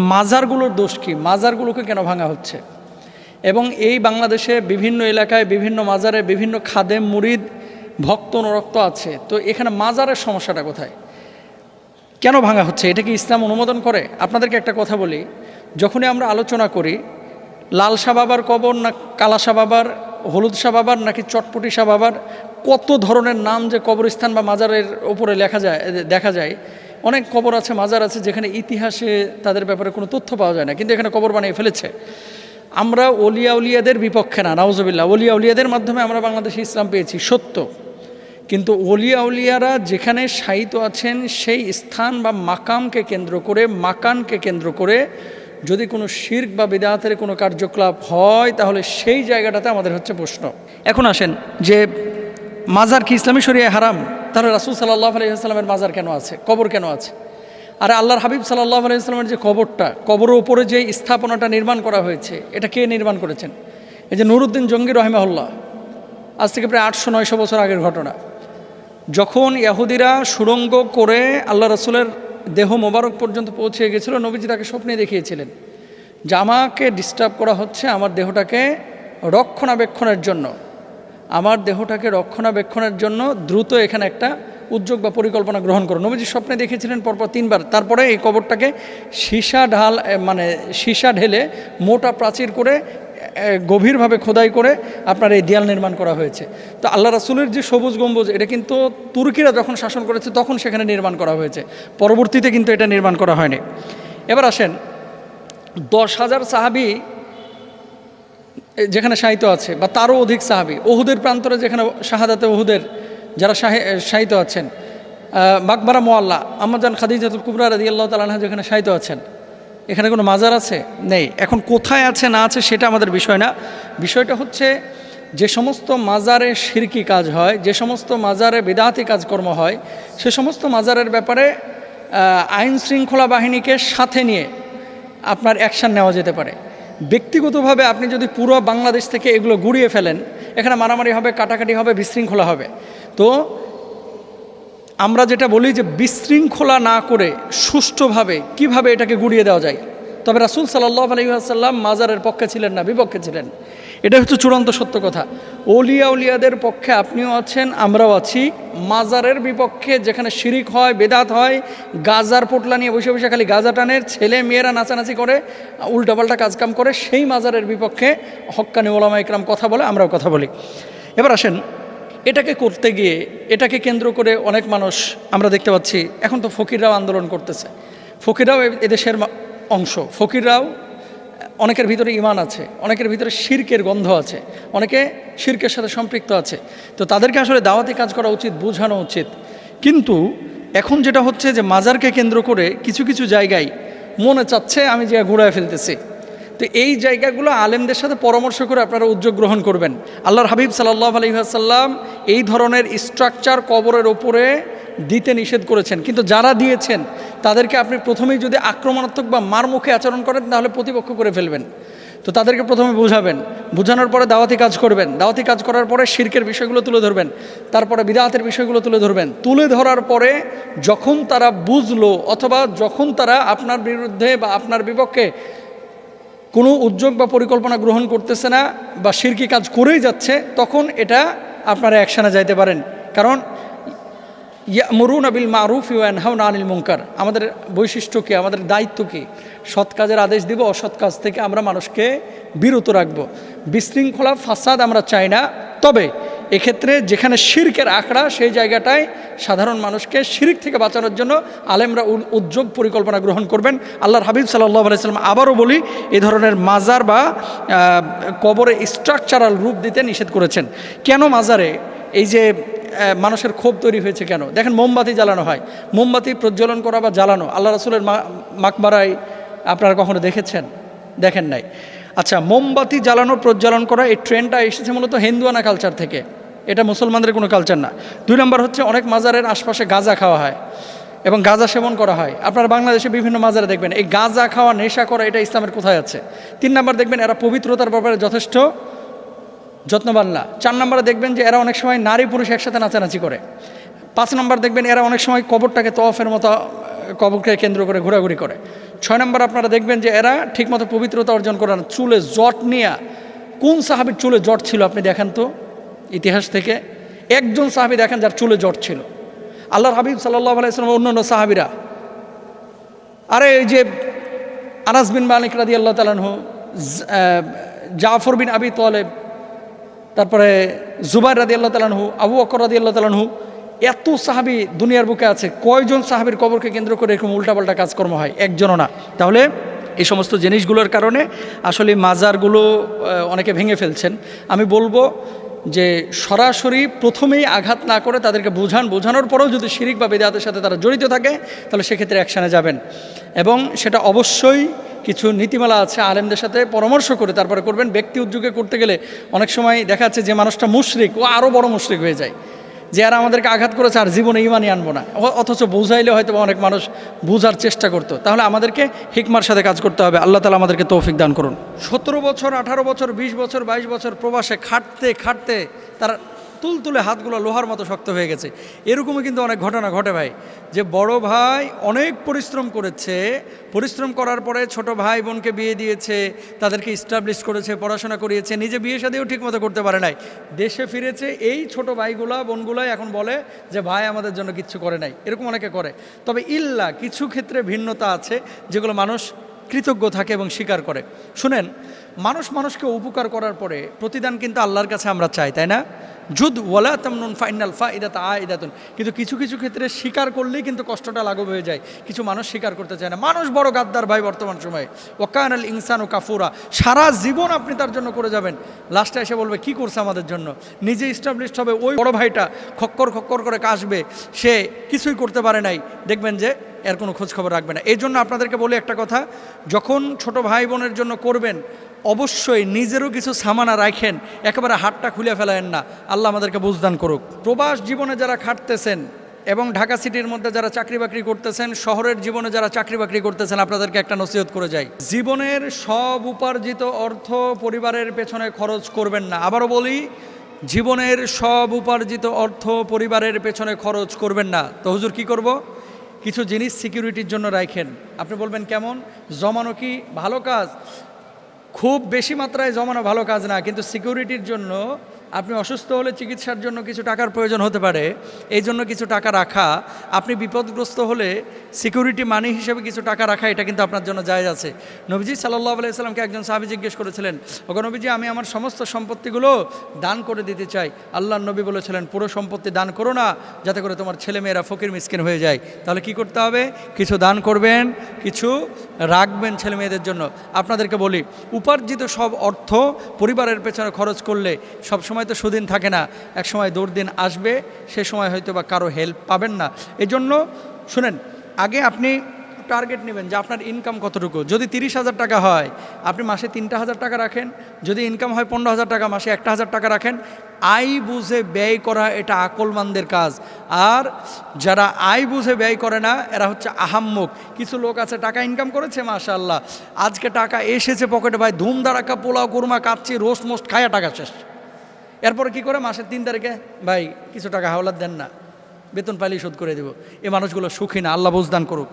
মাজারগুলোর দোষ কি? মাজারগুলোকে কেন ভাঙা হচ্ছে? এবং এই বাংলাদেশে বিভিন্ন এলাকায়, বিভিন্ন মাজারে, বিভিন্ন খাদেম মুরিদ, ভক্ত, নরক্ত আছে। তো এখানে মাজারের সমস্যাটা কোথায়? কেন ভাঙা হচ্ছে? এটা কি ইসলাম অনুমোদন করে? আপনাদেরকে একটা কথা বলি। যখনই আমরা আলোচনা করি লাল শাহ বাবার কবর না কালা শাহ বাবার হলুদ শাহ বাবার নাকি চটপটি শাহ বাবার, কত ধরনের নাম যে কবরস্থান বা মাজারের ওপরে লেখা যায়, দেখা যায় অনেক কবর আছে, মাজার আছে, যেখানে ইতিহাসে তাদের ব্যাপারে কোনো তথ্য পাওয়া যায় না, কিন্তু এখানে কবর বানিয়ে ফেলেছে। আমরা অলিয়া উলিয়াদের বিপক্ষে না নাউজবিল্লা অলিয়া উলিয়াদের মাধ্যমে আমরা বাংলাদেশে ইসলাম পেয়েছি, সত্য। কিন্তু অলিয়া উলিয়ারা যেখানে শায়িত আছেন, সেই স্থান বা মাকামকে কেন্দ্র করে, মাকানকে কেন্দ্র করে যদি কোনো শির্ক বা বিদাহাতের কোনো কার্যকলাপ হয়, তাহলে সেই জায়গাটাতে আমাদের হচ্ছে প্রশ্ন। এখন আসেন যে মাজার কি ইসলামী শরিয়া হারাম? তাহলে রাসুল সাল্লাহ আলহিহাস্লামের মাজার কেন আছে? কবর কেন আছে? আর আল্লাহর হাবিব সাল্লাহ আলাইস্লামের যে কবরটা, কবরের উপরে যে স্থাপনাটা নির্মাণ করা হয়েছে, এটা কে নির্মাণ করেছেন? এই যে নুরুদ্দিন জঙ্গি রহিমাহুল্লাহ, আজ থেকে প্রায় আটশো নয়শো বছর আগের ঘটনা। যখন ইয়াহুদিরা সুড়ঙ্গ করে আল্লাহ রসুলের দেহ মোবারক পর্যন্ত পৌঁছে গেছিল, নবীজি তাকে স্বপ্নে দেখিয়েছিলেন, যে আমাকে ডিস্টার্ব করা হচ্ছে আমার দেহটাকে রক্ষণাবেক্ষণের জন্য। আমার দেহটাকে রক্ষণাবেক্ষণের জন্য দ্রুত এখানে একটা উদ্যোগ বা পরিকল্পনা গ্রহণ করো। নবীজি স্বপ্নে দেখেছিলেন পরপর তিনবার। তারপরে এই কবরটাকে সীসা ঢাল মানে সীসা ঢেলে মোটা প্রাচীর করে গভীরভাবে খোদাই করে আপনার এই দেয়াল নির্মাণ করা হয়েছে। তো আল্লাহ রাসুলের যে সবুজ গম্বুজ, এটা কিন্তু তুর্কিরা যখন শাসন করেছে তখন সেখানে নির্মাণ করা হয়েছে। পরবর্তীতে কিন্তু এটা নির্মাণ করা হয়নি। এবার আসেন, দশ হাজার সাহাবি যেখানে সাহিত্য আছে, বা তারও অধিক সাহাবি। ওহুদের প্রান্তরে যেখানে শাহাদাতে ওহুদের যারা সাহিত্য আছেন বাকবারা মোয়াল্লা আমাজান খাদিজাতুল কুবরা রাদি আল্লাহ তালাহা যেখানে সাহিত্য আছেন, এখানে কোনো মাজার আছে? নেই। এখন কোথায় আছে, না আছে, সেটা আমাদের বিষয় না। বিষয়টা হচ্ছে, যে সমস্ত মাজারে শিরকি কাজ হয়, যে সমস্ত মাজারে বেদাতি কাজকর্ম হয়, সে সমস্ত মাজারের ব্যাপারে আইন শৃঙ্খলা বাহিনীকে সাথে নিয়ে আপনার অ্যাকশান নেওয়া যেতে পারে। ব্যক্তিগতভাবে আপনি যদি পুরো বাংলাদেশ থেকে এগুলো গুড়িয়ে ফেলেন, এখানে মারামারি হবে, কাটাকাটি হবে, বিশৃঙ্খলা হবে। তো আমরা যেটা বলি যে বিশৃঙ্খলা না করে সুষ্ঠুভাবে কীভাবে এটাকে গুড়িয়ে দেওয়া যায়? তবে রাসুল সাল্লাহ আলহিহাসাল্লাম মাজারের পক্ষে ছিলেন না, বিপক্ষে ছিলেন। এটা হচ্ছে চূড়ান্ত সত্য কথা। ওলিয়া উলিয়াদের পক্ষে আপনিও আছেন, আমরাও আছি। মাজারের বিপক্ষে যেখানে শিরিক হয়, বেদাত হয়, গাজার পোটলা নিয়ে বসে বসে খালি গাজা টানের ছেলে মেয়েরা নাচানাচি করে, উল্টাপাল্টা কাজকাম করে, সেই মাজারের বিপক্ষে হক্কানি ওলামা ইকরাম কথা বলে, আমরাও কথা বলি। এবার আসেন, এটাকে করতে গিয়ে, এটাকে কেন্দ্র করে অনেক মানুষ আমরা দেখতে পাচ্ছি, এখন তো ফকিররাও আন্দোলন করতেছে। ফকিররাও এদেশের অংশ। ফকিররাও অনেকের ভিতরে ইমান আছে, অনেকের ভিতরে শির্কের গন্ধ আছে, অনেকে শির্কের সাথে সম্পৃক্ত আছে। তো তাদেরকে আসলে দাওয়াতি কাজ করা উচিত, বোঝানো উচিত। কিন্তু এখন যেটা হচ্ছে যে মাজারকে কেন্দ্র করে কিছু কিছু জায়গায় মনে চাচ্ছে আমি যে ঘুরায় ফেলতেছি। তো এই জায়গাগুলো আলেমদের সাথে পরামর্শ করে আপনারা উদ্যোগ গ্রহণ করবেন। আল্লাহর হাবিব সাল্লাহ আলহিহাসাল্লাম এই ধরনের স্ট্রাকচার কবরের ওপরে দিতে নিষেধ করেছেন। কিন্তু যারা দিয়েছেন তাদেরকে আপনি প্রথমেই যদি আক্রমণাত্মক বা মারমুখে আচরণ করেন, তাহলে প্রতিপক্ষ করে ফেলবেন। তো তাদেরকে প্রথমে বোঝাবেন। বোঝানোর পরে দাওয়াতি কাজ করবেন। দাওয়াতি কাজ করার পরে শির্কের বিষয়গুলো তুলে ধরবেন। তারপরে বিদাহাতের বিষয়গুলো তুলে ধরবেন। তুলে ধরার পরে যখন তারা বুঝলো অথবা যখন তারা আপনার বিরুদ্ধে বা আপনার বিপক্ষে কোনো উদ্যোগ বা পরিকল্পনা গ্রহণ করতেছে না বা শিরকি কাজ করেই যাচ্ছে, তখন এটা আপনারা অ্যাকশানে যাইতে পারেন। কারণ মরুন আবিল মারুফ ইউন হাউন আনিল মুঙ্কার আমাদের বৈশিষ্ট্য কী? আমাদের দায়িত্ব কী? সৎ কাজের আদেশ দিব, অসৎ কাজ থেকে আমরা মানুষকে বিরত রাখব। বিশৃঙ্খলা, ফাসাদ আমরা চাই না। তবে এক্ষেত্রে যেখানে শির্কের আঁকড়া সেই জায়গাটায় সাধারণ মানুষকে শিরিক থেকে বাঁচানোর জন্য আলেমরা উদ্যোগ পরিকল্পনা গ্রহণ করবেন। আল্লাহর হাবিব সাল্লাহ আলাইসাল্লাম আবারও বলি, এ ধরনের মাজার বা কবরে স্ট্রাকচারাল রূপ দিতে নিষেধ করেছেন। কেন মাজারে? এই যে মানুষের ক্ষোভ তৈরি হয়েছে কেন? দেখেন, মোমবাতি জ্বালানো হয়। মোমবাতি প্রজ্বলন করা বা জ্বালানো, আল্লাহ রসুলের মাকবারায় আপনারা কখনো দেখেছেন? দেখেন নাই। আচ্ছা মোমবাতি জ্বালানো, প্রজ্বলন করা, এই ট্রেনটা এসেছে মূলত হিন্দুয়ানা কালচার থেকে। এটা মুসলমানদের কোনো কালচার না। দুই নম্বর হচ্ছে, অনেক মাজারের আশপাশে গাঁজা খাওয়া হয় এবং গাঁজা সেবন করা হয়। আপনারা বাংলাদেশে বিভিন্ন মাজারে দেখবেন, এই গাঁজা খাওয়া, নেশা করা, এটা ইসলামের কোথায় আছে? তিন নম্বর দেখবেন, এরা পবিত্রতার ব্যাপারে যথেষ্ট যত্নবান না। চার নম্বরে দেখবেন যে এরা অনেক সময় নারী পুরুষ একসাথে নাচানাচি করে। পাঁচ নম্বর দেখবেন এরা অনেক সময় কবরটাকে তফের মতো কবরকে কেন্দ্র করে ঘোরাঘুরি করে। ছয় নম্বর আপনারা দেখবেন যে এরা ঠিকমতো পবিত্রতা অর্জন করে না। চুলে জট নিয়ে, কোন সাহাবির চুলে জট ছিল আপনি দেখেন তো? ইতিহাস থেকে একজন সাহাবি দেখেন যার চুলে জট ছিল। আল্লাহর হাবিব সাল্লাহ আলাইসলাম অন্যান্য সাহাবিরা। আরে এই যে আনাস বিন মালিক রাদি আল্লাহ তালানহু জাফর বিন আবি তোয়ালেব তারপরে জুবাই রাদি আল্লাহ তালানহু আবু অকর রাদি আল্লাহ তালানহু এত সাহাবি দুনিয়ার বুকে আছে, কয়জন সাহাবির কবরকে কেন্দ্র করে এরকম উল্টাপাল্টা কাজকর্ম হয়? একজনও না। তাহলে এই সমস্ত জিনিসগুলোর কারণে আসলে মাজারগুলো অনেকে ভেঙে ফেলছেন। আমি বলব যে সরাসরি প্রথমেই আঘাত না করে তাদেরকে বোঝান, বোঝানোর পরেও যদি শিরিক বা বেদাতের সাথে তারা জড়িত থাকে, তাহলে সেক্ষেত্রে অ্যাকশানে যাবেন। এবং সেটা অবশ্যই কিছু নীতিমালা আছে আলেমদের সাথে পরামর্শ করে তারপরে করবেন। ব্যক্তি উদ্যোগে করতে গেলে অনেক সময় দেখা যাচ্ছে যে মানুষটা মুশরিক, ও আরও বড় মুশরিক হয়ে যায়। যে আর আমাদেরকে আঘাত করেছে, আর জীবনে ইমানই আনব না। অথচ বোঝাইলে হয়তো অনেক মানুষ বোঝার চেষ্টা করতো। তাহলে আমাদেরকে হিকমার সাথে কাজ করতে হবে। আল্লাহ তালা আমাদেরকে তৌফিক দান করুন। সতেরো বছর, আঠারো বছর, বিশ বছর, বাইশ বছর প্রবাসে খাটতে খাটতে তারা তুলতুলে হাতগুলো লোহার মতো শক্ত হয়ে গেছে। এরকমই কিন্তু অনেক ঘটনা ঘটে ভাই, যে বড় ভাই অনেক পরিশ্রম করেছে। পরিশ্রম করার পরে ছোট ভাই বোনকে বিয়ে দিয়েছে, তাদেরকে স্টাবলিশ করেছে, পড়াশোনা করিয়েছে, নিজে বিয়ে শাদিও ঠিকমতো করতে পারে নাই। দেশে ফিরেছে এই ছোট ভাইগুলা, বোনগুলাই এখন বলে যে, ভাই, আমাদের জন্য কিচ্ছু করে নাই। এরকম অনেকে করে। তবে ইল্লা কিছু ক্ষেত্রে ভিন্নতা আছে, যেগুলো মানুষ কৃতজ্ঞ থাকে এবং স্বীকার করে। শুনেন, মানুষ মানুষকে উপকার করার পরে প্রতিদান কিন্তু আল্লাহর কাছে আমরা চাই, তাই না? যুদ ওয়ালা তামনুন ফাইনাল ফা ইদাত আ ইদাতুন কিন্তু কিছু কিছু ক্ষেত্রে স্বীকার করলেই কিন্তু কষ্টটা লাঘব হয়ে যায়। কিছু মানুষ স্বীকার করতে চায় না। মানুষ বড় গাদ্দার ভাই বর্তমান সময়ে। ওকান আল ইনসান ও কাফুরা। সারা জীবন আপনি তার জন্য করে যাবেন। লাস্টে এসে বলবে, কি করছে আমাদের জন্য? নিজে ইস্টাবলিশড হবে ওই বড় ভাইটা। খক্কর খক্কর করে কাশবে। সে কিছুই করতে পারে নাই। দেখবেন যে এর কোনো খোঁজ খবর রাখবে না। এই জন্য আপনাদেরকে বলি একটা কথা। যখন ছোট ভাই বোনের জন্য করবেন অবশ্যই নিজেরও কিছু সামানা রাখেন, একেবারে হাতটা খুলে ফেলেন না। আল্লাহ আমাদেরকে বুঝদান করুক। প্রবাস জীবনে যারা খাটতেছেন এবং ঢাকা সিটির মধ্যে যারা চাকরি বাকরি করতেছেন, শহরের জীবনে যারা চাকরি বাকরি করতেছেন, আপনাদেরকে একটা নসিহত করে যাই। জীবনের সব উপার্জিত অর্থ পরিবারের পেছনে খরচ করবেন না। আবারও বলি, জীবনের সব উপার্জিত অর্থ পরিবারের পেছনে খরচ করবেন না। তো হুজুর কি করব? কিছু জিনিস সিকিউরিটির জন্য রাখেন আপনি বলবেন, কেমন? জমানো কি ভালো কাজ? খুব বেশি মাত্রায় জমানো ভালো কাজ না কিন্তু সিকিউরিটির জন্য আপনি অসুস্থ হলে চিকিৎসার জন্য কিছু টাকার প্রয়োজন হতে পারে, এই জন্য কিছু টাকা রাখা। আপনি বিপদগ্রস্ত হলে সিকিউরিটি মানি হিসেবে কিছু টাকা রাখা, এটা কিন্তু আপনার জন্য জায়জ আছে। নবীজি সাল্লাহ আলাইসাল্লামকে একজন সাহাবি জিজ্ঞেস করেছিলেন ওকে নবীজি, আমি আমার সমস্ত সম্পত্তিগুলো দান করে দিতে চাই। আল্লাহ নবী বলেছিলেন, পুরো সম্পত্তি দান করো না, যাতে করে তোমার ছেলেমেয়েরা ফকির, মিসকিন হয়ে যায়। তাহলে কি করতে হবে? কিছু দান করবেন, কিছু রাখবেন ছেলে মেয়েদের জন্য। আপনাদেরকে বলি, উপার্জিত সব অর্থ পরিবারের পেছনে খরচ করলে সব সময় তো সুদিন থাকে না। এক সময় দুর্দিন আসবে, সে সময় হয়তো বা কারও হেল্প পাবেন না। এই জন্য শুনেন, আগে আপনি টার্গেট নেবেন যে আপনার ইনকাম কতটুকু। যদি তিরিশ হাজার টাকা হয়, আপনি মাসে তিনটা হাজার টাকা রাখেন। যদি ইনকাম হয় পনেরো হাজার টাকা, মাসে একটা হাজার টাকা রাখেন। আয় বুঝে ব্যয় করা এটা আকলমানদের কাজ। আর যারা আয় বুঝে ব্যয় করে না, এরা হচ্ছে আহাম্মুক। কিছু লোক আছে, টাকা ইনকাম করেছে মাশাল্লাহ আজকে টাকা এসেছে পকেটে ভাই ধুম দাঁড়াকা পোলাও, কুরমা কাচ্ছি রোস্ট মোস্ট খায়া টাকা শেষ। এরপরে কি করে? মাসের তিন তারিখে, ভাই, কিছু টাকা হাওলাত দেন না, বেতন পাইলেই শোধ করে দেব। এই মানুষগুলো সুখী না, আল্লাহ বুঝদান করুক।